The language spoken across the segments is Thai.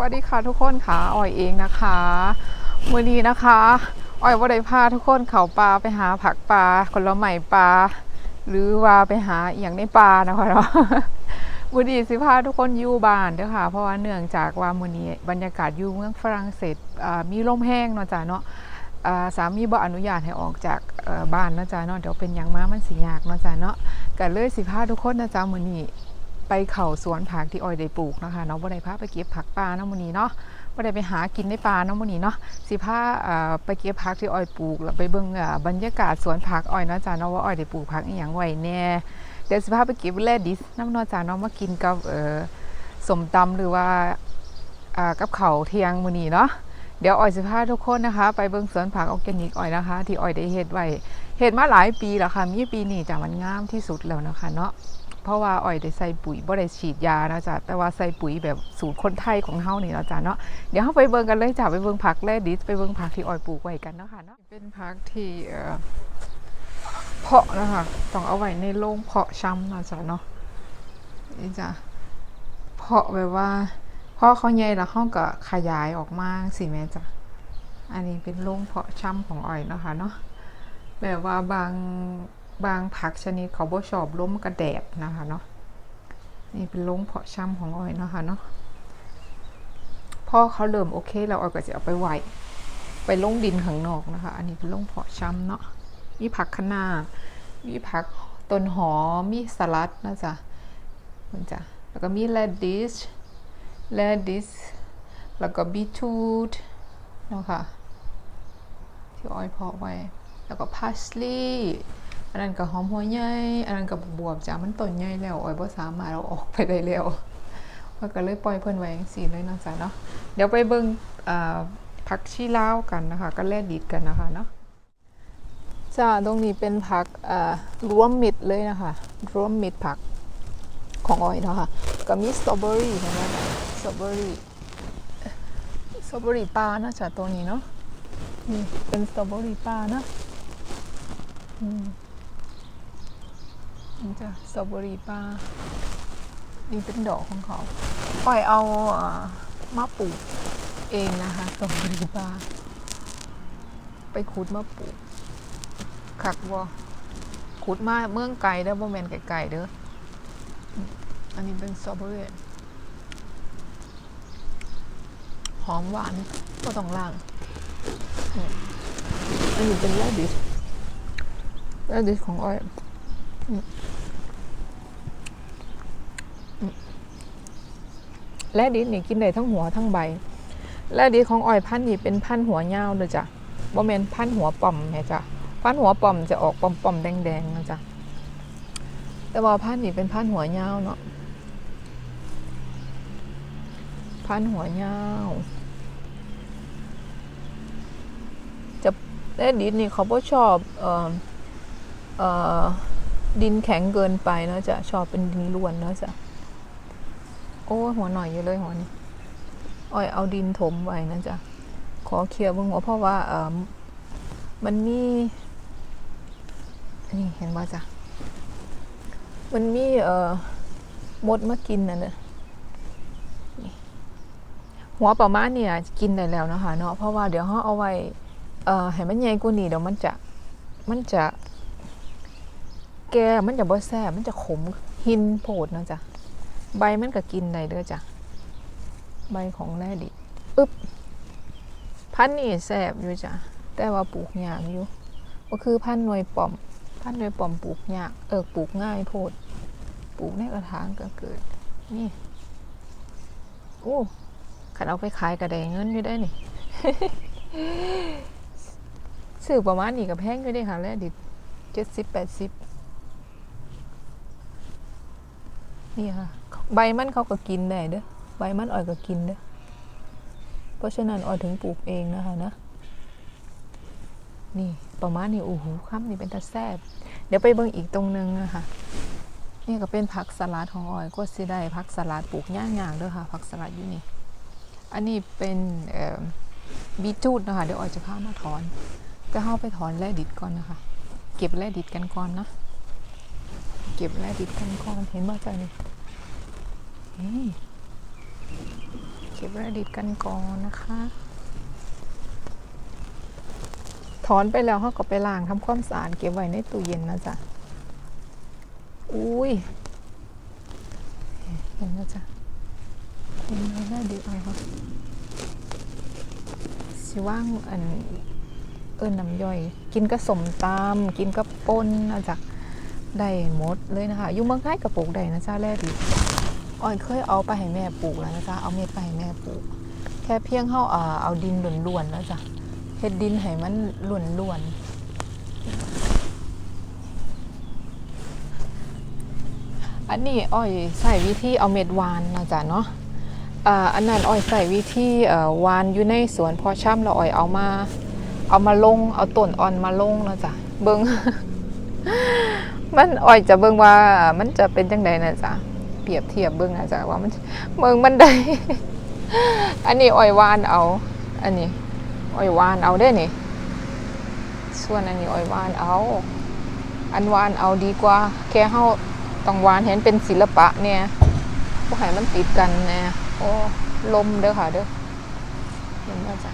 สวัสดีค่ะทุกคนค่ะออยเองนะคะมือนี้นะคะออยว่าได้พาทุกคนเขาปลาไปหาผักปลาผลไม้ปลาหรือว่าไปหาอย่างในปลานะคะเนาะมือนี้สิพาทุกคนอยู่บ้านเด้อค่ะ เพราะว่าเนื่องจากว่ามือนี้บรรยากาศอยู่เมืองฝรั่งเศสมีลมแห้งเนาะจ้ะเนาะสามีบ่อนุญาตให้ออกจากบ้านเนาะจ้ะเนาะเดี๋ยวเป็นยังมามันสิยากเนาะจ้ะเนาะก็เลยสิพาทุกคนนะจ๊ะมือนี้ ไปเข่าสวนผักที่ออยได้ปลูกนะคะเนาะบ่ได้พาไปเก็บผักป่าเนาะมื้อนี้เนาะบ่ได้ไปหากินในป่าเนาะมื้อนี้เนาะสิพาเอ่อไปเก็บผักที่ออยปลูกแล้วไปเบิ่งบรรยากาศสวนผักออยเนาะจ้ะเนาะว่าออยได้ปลูกผักอีหยังไว้แน่เดี๋ยวสิพาไปเก็บแลดิสน้ำเนาะจ้ะเนาะมากินกับเอ่อสมตำหรือว่าอ่ากับข้าวเที่ยงมื้อนี้เนาะเดี๋ยวออยสิพาทุกคนนะคะ ไปเบิ่งสวนผักออร์แกนิกออยนะคะ ที่ออยได้เฮ็ดไว้เฮ็ดมาหลายปีแล้วค่ะมีปีนี้จ้ะมันงามที่สุดแล้วนะคะเนาะ เพราะว่าอ้อยได้ใส่ปุ๋ยบ่ได้ฉีดยานะจ๊ะแต่ว่าใส่ปุ๋ยแบบสูตรคนไทยของเฮานี่เนาะจ๊ะเนาะเดี๋ยวเฮาไปเบิ่งกันเลยจ้ะไปเบิ่งผักแลดิสไปเบิ่งผักที่อ้อยปลูกไว้กันเนาะค่ะเนาะเป็นผักที่เอ่อเพาะนะคะต้องเอาไว้ในโรงเพาะช้ำนะจ๊ะเนาะนี่จ้ะเพาะแบบว่าพอเขาใหญ่แล้วเฮาก็ขยายออกมาสิแม่จ้ะอันนี้เป็นโรงเพาะช้ำของอ้อยเนาะค่ะเนาะแบบว่าบาง บางผักชนิดเขาบ่ชอบล้มกระแดดนะคะเนาะนี่เป็นลงเพาะชำของอ้อยนะคะเนาะพ่อเขาเริ่มโอเคแล้วออยก็จะเอาไปไหวไปลงดินข้างนอกนะคะ อันนี้เป็นลงเพาะชำเนาะมีผักคะน้ามีผักต้นหอมมีสลัดนะจ๊ะมันจ้ะแล้วก็มีแรดดิชแรดดิชแล้วก็บีทูทเนาะค่ะที่อ้อยเพาะไว้ แล้วก็พาสลีย์ นนั้นก็หอมหัวใหญ่อันนั้นก็บวบจ้ามันต้นใหญ่แล้วอ้อยบ่สามารถเอาออกไปได้แล้วมันก็เลยปล่อยเพิ่นไว้จังซี่เลยเนาะจ้ะเนาะเดี๋ยวไปเบิ่งผักชีลาวกันนะคะก็แล่ดิดกันนะคะเนาะจ้าตรงนี้เป็นผักรวมมิตรเลยนะคะรวมมิตรผักของอ้อยเนาะค่ะก็มีสตรอเบอรี่นไหมสตรอเบอรี่สตรอเบอรี่ปลาเนาะจ้ะตัวนี้เนาะนี่เป็นสตรอเบอรี่ปลานะอืม นี่จ้ะสตรอเบอรี่ปลานี่เป็นดอกของเขาปล่อยเอาเอมาปลูกเองนะคะสตรอเบอรี่ปลาไปขุดมาปลูกคักวอขุดมาเมืองไก่เด้อบ่แม่นไก่ๆเด้ออันนี้เป็นสตรอเบอรี่หอมหวานก็ต้องล่างอันนี้เป็นแรดดิสแรดดิสของอ้อย แรดดิสนี่กินได้ทั้งหัวทั้งใบแรดดิสของอ้อยพันธุ์นี่เป็นพันธุ์หัวยาเลยจ้ะบ่แมนพันธุ์หัวป่อมแม่จ้ะพันธุ์หัวป่อมจะออกป่อมๆแดงๆนะจ๊ะแต่ว่าพันธุ์นี่เป็นพันธุ์หัวยาเนาะพันธุ์หัวยาวแต่ดินี่เขาบ่ชอบเอ่อเอ่อ ดินแข็งเกินไปเนอะจะชอบเป็นดินล้วนเนอะจะโอ้หัวหน่อยอยู่เลยหัวนี้อ้อยเอาดินถมไว้นะจ๊ะขอเคลียร์บงหัวเพราะว่าเออมันมีนี่เห็นว่าจ้ะมันมีเอ่อมดมากินน่ะเนอะนี่หัวประมาณเนี่ยกินได้แล้วนะคะเนาะเพราะว่าเดี๋ยวเขาเอาไว้เอ่อให้มันใหญ่กว่านี้เดี๋ยวมันจะมันจะ แก่มันจะบ่แซ่บมันจะขมหินโพดเนาะจ้ะใบมันก็กินได้เด้อจ้ะใบของแร่ดิอึ๊บพันนี่แซ่บอยู่จ้ะแต่ว่าปลูกยากอยู่ก็คือพันหน่วยป่อม พันหน่วยป่อมปลูกยากเออปลูกง่ายโพดปลูกในกระถางก็เกิด นี่โอ้ขันเอาไปขายกระไดเงินอยู่ได้นี่ซื้อประมาณนี้กับแพงอยู่เด้ค่ะ แล้วดิเจ็ดสิบแปดสิบ นี่ค่ะ ใบมันเขาก็กินได้เด้อใบมันอ่อยก็กินเด้อเพราะฉะนั้นอ่อยถึงปลูกเองนะคะนะนี่ประมาณนี้โอ้โหคำนี่เป็นตาแซบเดี๋ยวไปเบิ่งอีกตรงนึงนะคะนี่ก็เป็นผักสลัดของอ่อยก็สิได้ผักสลัดปลูกย่างๆเด้อค่ะผักสลัดอยู่นี่อันนี้เป็นบีทูดนะคะเดี๋ยวอ่อยจะพามาถอนจะเข้าไปถอนแร่ดิดก่อนนะคะ เก็บแร่ดิดกันก่อนนะ เก็บแร่ดิดกันก่อนเห็นว่าใจนี่นี่ เก็บแรดิตกันก่อนนะคะ ถอนไปแล้วเขาก็ไปล้างทำความสะอาดเก็บไว้ในตู้เย็นนะจ๊ะ อุ้ย เห็นนะจ๊ะเห็นไหมได้ดีอะไรครับสิว่างอันเอิญน้ำย่อย กินกับสมตำกินกับป่นนะจ๊ะได้หมดเลยนะคะ อยู่เมืองไทยกับปลูกได้นะจ๊ะแรดิ อ่อยเคยเอาไปให้แม่ปลูกแล้วนะจ๊ะเอาเม็ดไปให้แม่ปลูก แค่เพียงเข้าเอ่อเอาดินล้วนๆแล้วจ้ะเฮ็ดดินให้มันล้วนๆอันนี้อ้อยใส่วิธีเอาเม็ดวานนะจ๊ะเนาะอ่าอันนั้นอ้อยใส่วิธีเอ่อวานอยู่ในสวนพอช่ำแล้วอ้อยเอามา เอามาลง เอาต้นอ่อนมาลงนะจ๊ะเบิงมันอ้อยจะเบิงว่ามันจะเป็นจังไดนะจ๊ะ ปรียบเทียบเบิงนะจ๊ะว่ามันเบิงมันได้อันนี้อ้อยวานเอา อันนี้อ้อยวานเอาได้นี่ส่วนอันนี้อ้อยวานเอา อันวานเอาดีกว่า แค่เฮาต้องวานเห็นเป็นศิลปะเนี่ยบ่ให้มันติดกันแน่โอ้ลมเด้อค่ะเด้อเห็นบ่จ้ะ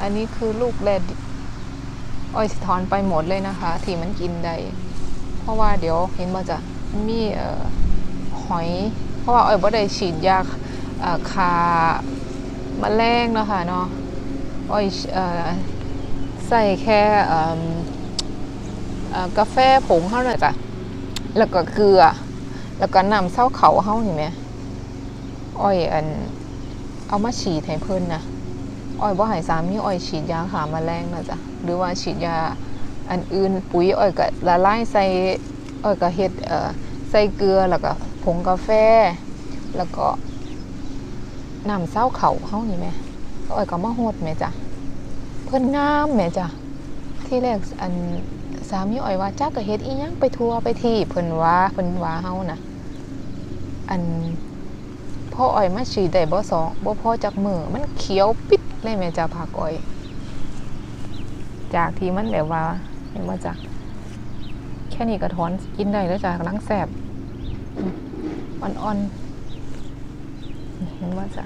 อันนี้คือลูกแรดอ้อยสิถอนไปหมดเลยนะคะ ที่มันกินได้ เพราะว่าเดี๋ยวเห็นบ่จ้ะมีเอ่อ หอย เพราะว่าอ้อยบ่ได้ฉีดยาคาแมลงเนาะค่ะเนาะอ้อยใส่แค่กาแฟผงเท่านั้นจ้ะแล้วก็เกลือ แล้วก็น้ำเส้าเขาเฮาเห็นไหมอ้อยอันเอามาฉีดให้เพิ่นนะอ้อยบ่ให้สามีอ้อยฉีดยาขาแมลงนะจ๊ะหรือว่าฉีดยาอันอื่นปุ๋ยอ้อยก็ละลายใส่อ้อยก็เฮ็ดใส่เกลือแล้วก็ ผงกาแฟ แล้วก็น้ำเศร้าเขาเฮานี่แหม่อ้อยก็มาโหดแหม่จ้ะเพิ่นงามแหม่จ้ะที่แรกอันสามีอ้อยว่าจ้าก็เฮ็ดอีหยังไปทัวไปที่เพิ่นว่าเพิ่นว่าเฮานะอันพ่ออ้อยมาฉีดได้บ่สองบ่พอจักมือมันเขียวปิดเลยแม่จ้ะผักอ้อย จากที่มันแบบว่าเห็นบ่จ้ะแค่นี้ก็ถอนกินได้แล้วจ้ะกำลังแซ่บ อ่อนๆเห็นว่าจะ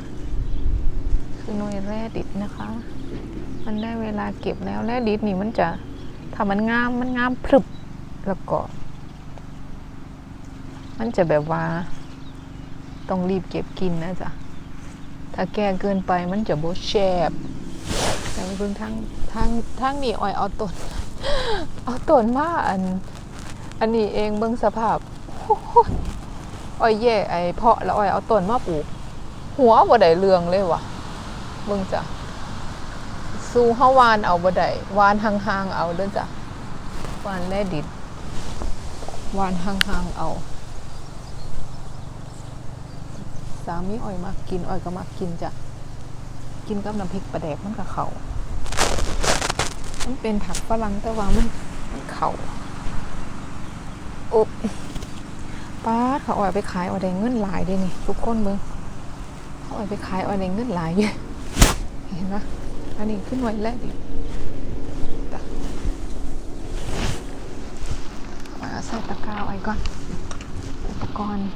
คือหน่วยแร่ดิบนะคะ มันได้เวลาเก็บแล้วแร่ดิบนี่มันจะถ้ามันงามมันงามพรึบแล้วก็ มันจะแบบว่า ต้องรีบเก็บกินนะจ๊ะถ้าแก่เกินไปมันจะโบแชบแต่เพิ่งทางทางทางนี้อ้อยเอาต้นเอาต้นมาอัน อันนี้เองเบิ่งสภาพ อ้อยแย่ไอ้เพาะแล้วอ้อยเอาต้นมาปลูก หัวบ่ได้เรืองเลยวะเบิ่งจ้ะสู้เฮาวานเอาบ่ได้วานห่างๆเอาเด้อจ้ะวานแลดิดวานห่างๆเอาสามีอ้อยมากกินอ้อยก็มากกินจ้ะกินกับน้ำพริกปลาแดกมันก็เขามันเป็นผักฝรั่งแต่ว่ามันมันเขาอบ ป้าเขาเอาไปขายเอาได้เงินหลายเด้นี่ทุกคนเบิ่งเขาเอาไปขายเอาในเงินหลายเยอะเห็นปะอันนี้ขึ้นไว้แล้วดิจ้ะเอาใส่ตะกร้าไว้ก่อนอุปกรณ์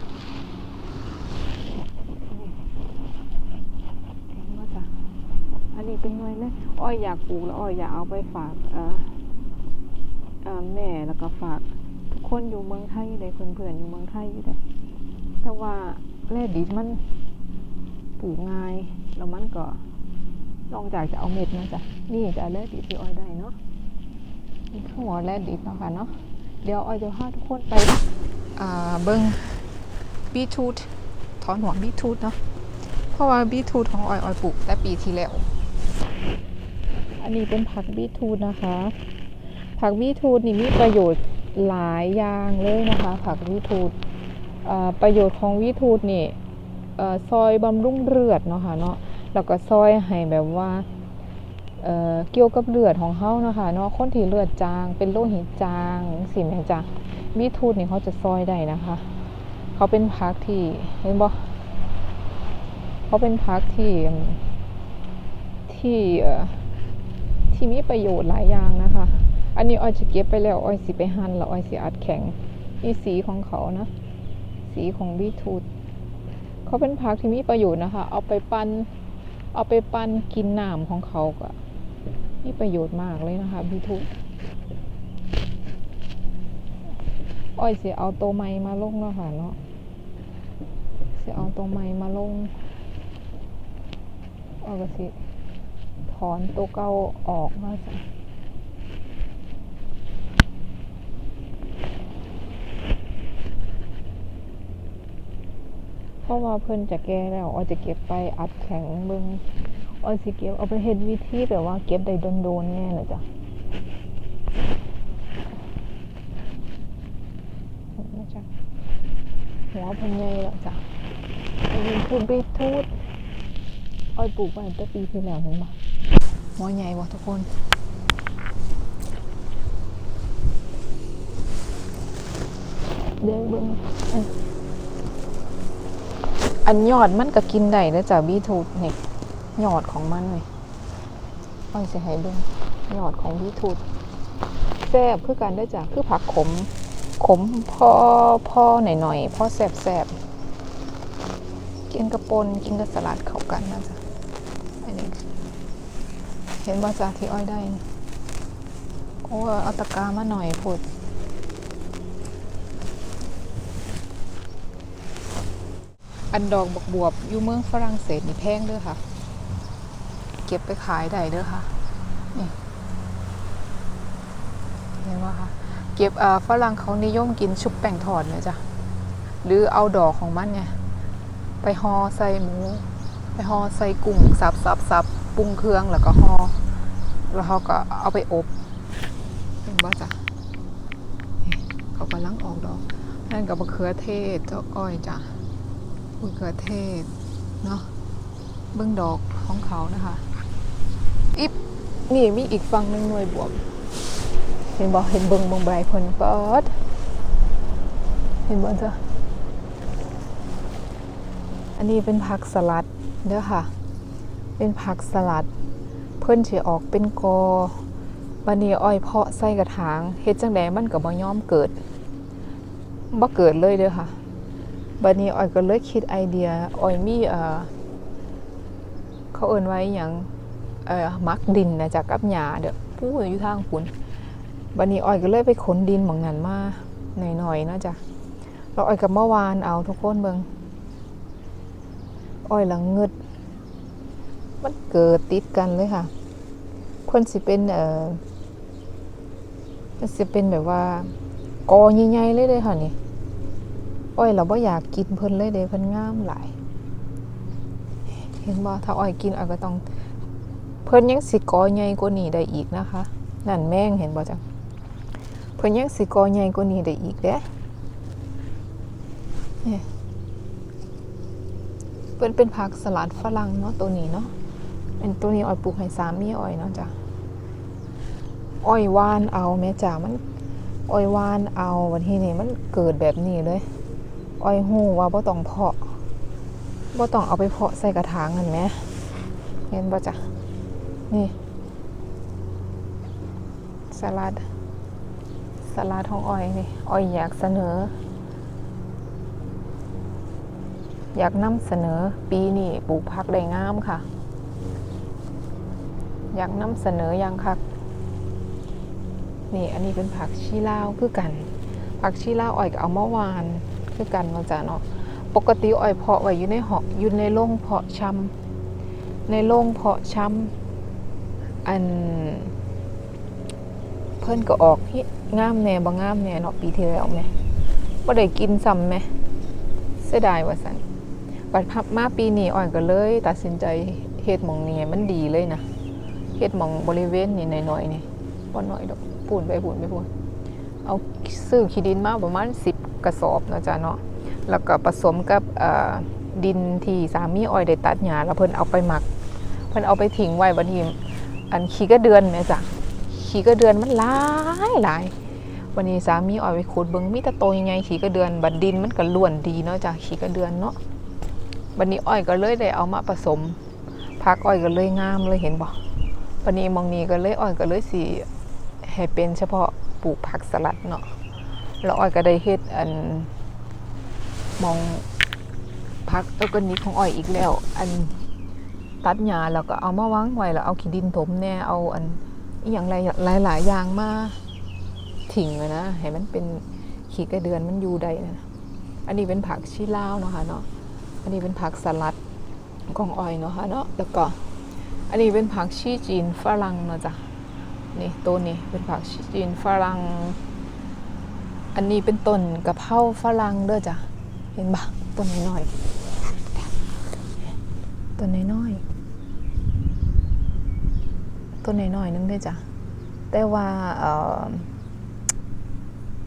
อันนี้เป็นหน่วยเลยอ้อยอยากปลูกแล้วอ้อยอยากเอาไปฝากเอ่อแม่แล้วก็ฝาก คนอยู่เมืองไทยเลยเพื่อนๆอยู่เมืองไทยอยู่เลยแต่ว่าแร่ดิมันปลูกง่ายแล้วมันก็นอกจากจะเอาเม็ดมาจ้ะนี่จะแลดิที่อ้อยได้เนาะนี่คือหัวแลดิบเนาะค่ะเนาะเดี๋ยวอ้อยจะพาทุกคนไปอ่าเบิ้งบีทูดถอนหัวบีทูดเนาะเพราะว่าบีทูดของอ้อยอ้อยปลูกแต่ปีที่แล้วอันนี้เป็นผักบีทูดนะคะผักบีทูดนี่มีประโยชน์ หลายอย่างเลยนะคะ ผักบีทูดประโยชน์ของบีทูดนี่ซอยบำรุงเลือดเนาะค่ะเนาะแล้วก็ซอยให้แบบว่าเเกี่ยวกับเลือดของเขาเนาะคะเนาะคนที่เลือดจางเป็นโรคหิตจางสิแม่จ้ะบีทรูทนี่เขาจะซอยได้นะคะ เขาเป็นพักที่เห็นบ่เขาเป็นพักที่ที่ที่มีประโยชน์หลายอย่างนะคะ อันนี้อ้อยจะเก็บไปแล้วอ้อยสิไปหั่นแล้วอ้อยสิอัดแข็งนี่สีของเขานะ สีของบีทรูทเขาเป็นผักที่มีประโยชน์นะคะ เอาไปปั้นเอาไปปั้นกินน้ำของเขาก็มีประโยชน์มากเลยนะคะพี่ทุกอ้อยสีเอาตัวไม้มาลงเนาะค่ะเนาะสีเอาตัวไม้มาลงเอาก็สิถอนตัวเก่าออกมาจ้ะ ราะว่าเพิ่นจะแก่แล้วออยจะเก็บไปอัดแข็งเบิ่งออยสิเก็บเอาไปเฮ็ดวิธีแบบว่าเก็บได้โดนๆแน่น่ะจ้ะเห็นไหมจ๊ะหัวเพิ่นใหญ่แล้วจ้ะอันนี้คือบีทรูทออยปลูกไว้ตั้งแต่ปีที่แล้วเห็นบ่หัวใหญ่บ่ทุกคนเดี๋ยวเบิ่งเอันยอดมันก็กินได้แล้วจ้ะบีทรูทนี่ยยอดของมันนี่อ้อยสิให้เบิ่งยอดของบีทรูทแซ่บคือกันได้จ้ะคือผักขม ขมพอพอหน่อยๆพอแซ่บแซ่บกินกระปนกินกับสลัดเข้ากันนะจ๊ะอันนี้เห็นว่าจ้ะที่อ้อยได้โอ้เอาตะกร้ามาหน่อยพูด อันดอกบกบวบอยู่เมืองฝรั่งเศสนี่แพงเด้อค่ะ เก็บไปขายได้เด้อค่ะนี่เห็นว่าค่ะ เก็บอ่าฝรั่งเขานิยมกินชุบแป้งทอดเนี่ยจ้ะหรือเอาดอกของมันไงไปห่อใส่หมู ไปห่อใส่กุ้งสับสับสับปรุงเครื่องแล้วก็ห่อแล้วเขาก็เอาไปอบเห็นว่าจ้ะเขากำลังออกดอกนั่นกับมะเขือเทศเจ้าอ้อยจ้ะ มะเขือเทศเนาะเบื้องดอกของเขานะคะอิบนี่มีอีกฝั่งหนึ่งหน่วยบวบเห็นบอกเห็นเบิงเบิงใบเพิ่นเปิดเห็นบ่จ้ะอันนี้เป็นผักสลัดเด้อค่ะ เป็นผักสลัด เพิ่นสิออกเป็นกอบันนี้อ้อยเพาะใส่กระถางเฮ็ดจังไดมันก็บ่ยอมเกิดบ่เกิดเลยเด้อค่ะ บัดนี้ออยก็เลยคิดไอเดียออยมีเอ่อเขาเอิ้นไว้อย่างเอ่อมักดินนะจากกับหญ้าเด้อผู้อยู่ทางปุ่นบัดนี้ออยก็เลยไปขนดินหมองนั้นมาหน่อยๆเนาะจ้ะแล้วออยก็เมื่อวานเอาทุกคนเบิ่งออยละเงึดมันเกิดติดกันเลยค่ะคนสิเป็นเอ่อมันสิเป็นแบบว่า กอใหญ่ๆเลยเลยค่ะนี่ อ้อยเราบ่อยากกินเพิ่นเลยเด้เพิ่นงามหลาย เห็นบ่ถ้าอ้อยกินอ้อยก็ต้อง เพิ่นยังสิกอใหญ่กว่านี้ได้อีกนะคะ นั่นแม่งเห็นบ่จังเพิ่นยังสิกอใหญ่กว่านี้ได้อีกเด้นี่เพิ่นเป็นผักสลัดฝรั่งเนาะตัวนี้เนาะเป็นตัวนี้อ้อยปลูกให้สามีอ้อยเนาะจ้ะอ้อยวานเอาแม่จ๋ามันอ้อยวานเอาวันที่นี่มันเกิดแบบนี้เลย อ้อยหูว่าบ่ต้องเพาะบ่ต้องเอาไปเพาะใส่กระถางเห็นไหมเห็นบ่จ้ะนี่สลัดสลัดของอ้อยนี่อ้อยอยากเสนอ อยากนำเสนอปีนี้ปลูกผักได้งามค่ะ อยากนำเสนออย่างคักนี่อันนี้เป็นผักชีลาวคือกัน ผักชีลาวอ้อยก็เอาเมื่อวาน คือกันมาจ้ะเนาะปกติอ้อยเพาะไว้อยู่ในหอกอยู่ในโรงเพาะชำในโรงเพาะชำอัน เพิ่นก็ออกเฮ็ดงามแน่บ่งามแน่เนาะปีที่แล้วแหม่บ่ได้กินซ้ำแหม่เสียดายว่าซั่นบัดพับมาปีนี้อ้อยก็เลย ตัดสินใจเฮ็ดหม่องนี้มันดีเลยนะเฮ็ดหม่องบริเวณนี้หน่อยๆนี่บ่น้อยดอกปูนไปปูนไปปูนเอาซื้อขี้ดินมาประมาณ10 กระสอบเนาะจ้ะเนาะแล้วก็ผสมกับดินที่สามีอ้อยได้ตัดหญ้าแล้วเพิ่นเอาไปหมัก เพิ่นเอาไปทิ้งไว้บัดนี้อันขี้กระเดือนแม่จ้ะขี้กระเดือนมันหลายหลายวันนี้สามีอ้อยไปขุดเบิ่งมีแต่โตใหญ่ๆขี้กระเดือนบัดดินมันก็ล้วนดีเนาะจ้ะขี้กระเดือนเนาะบัดนี้อ้อยก็เลยได้เอามาผสมผักอ้อยก็เลยงามเลยเห็นบ่บัดนี้มองนี้ก็เลยอ้อยก็เลยสิให้เป็นเฉพาะปลูกผักสลัดเนาะ แล้วอ้อยก็ได้เฮ็ดอันมองพักออร์แกนิกของอ้อยอีกแล้ว อันตัดหญ้าแล้วก็เอามาวางไว้แล้วเอาขี้ดินถมแน่เอาอันอหย่างไรหลายหลายๆอย่างมาทิ้งนะให้มันเป็นขี้กระเดือนมันอยู่ได้นะอันนี้เป็นผักชีลาวเนาะค่ะเนาะอันนี้เป็นผักสลัดของอ้อยเนาะค่ะเนาะแล้วก็อันนี้เป็นผักชีจีนฝรั่งเนาะจ้ะนี่ต้นนี้เป็นผักชีจีนฝรั่ง อันนี้เป็นต้นกะเพราฝรั่งเด้อจ้ะ เห็นปะต้นน้อยๆต้นน้อยๆต้นน้อยๆนึงเด้อจ้ะ แต่ว่าเอ่อ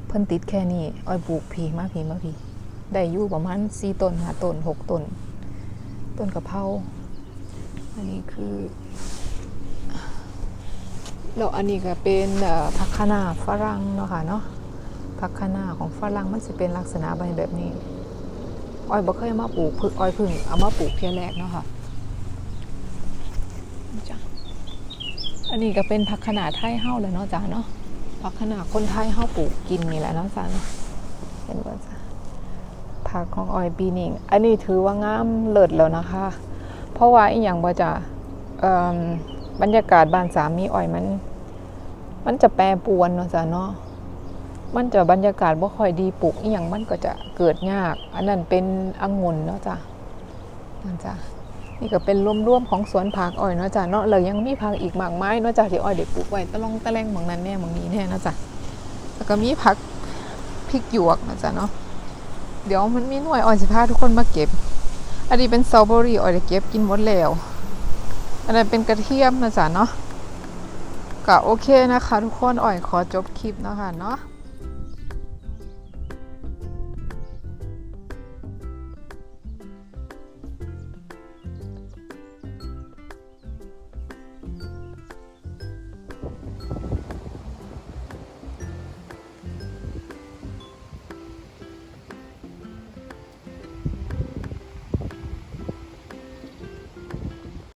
เพิ่นติดแค่นี้อ้อยปลูกพีมาพีมาพีได้อยู่ประมาณสี่ต้นห้าต้นหกต้น ต้นกะเพราอันนี้คือแล้วอันนี้ก็เป็นผักคะน้าฝรั่งเนาะค่ะเนาะ ผักคะน้าของฝรั่งมันจะเป็นลักษณะใบแบบนี้อ้อยบ่เคยมาปลูกพึ่งอ้อยพึ่งเอามาปลูกเพียแรกเนาะค่ะจ้ะอันนี้ก็เป็นผักขนาดไทยเฮาเลยเนาะจ้ะเนาะผักขนาดคนไทยเฮาปลูกกินนี่แหละเนาะจ้ะเนาะเห็นว่าจ้ะผักของอ้อยปีนิงอันนี้ถือว่างามเลิศแล้วนะคะ เพราะว่าอีหยังบ่จะเอิ่มบรรยากาศบ้านสามีอ้อยมัน มันจะแปรปวนเนาะจ้ะเนาะ มันจะบรรยากาศบ่ค่อยดีปลูกอีหยังมันก็จะเกิดยาก อันนั้นเป็นองุ่นเนาะจ้ะนั่นจ้ะนี่ก็เป็นร่วมๆของสวนผักอ้อยเนาะจ้ะเนาะแล้วยังมีผักอีกมากมายเนาะจ้ะที่อ้อยได้ปลูกไว้ตะลองตะแลงหมองนั้นแน่หมองนี้แน่เนาะจ้ะแล้วก็มีผักพริกหยวกเนาะจ้ะเนาะเดี๋ยวมันมีหน่วยอ้อยสิพาทุกคนมาเก็บ อันนี้เป็นสตรอเบอรี่อ้อยได้เก็บกินหมดแล้วอันนั้นเป็นกระเทียมเนาะจ้ะเนาะก็โอเคนะคะ ทุกคนอ้อยขอจบคลิปนะคะเนาะ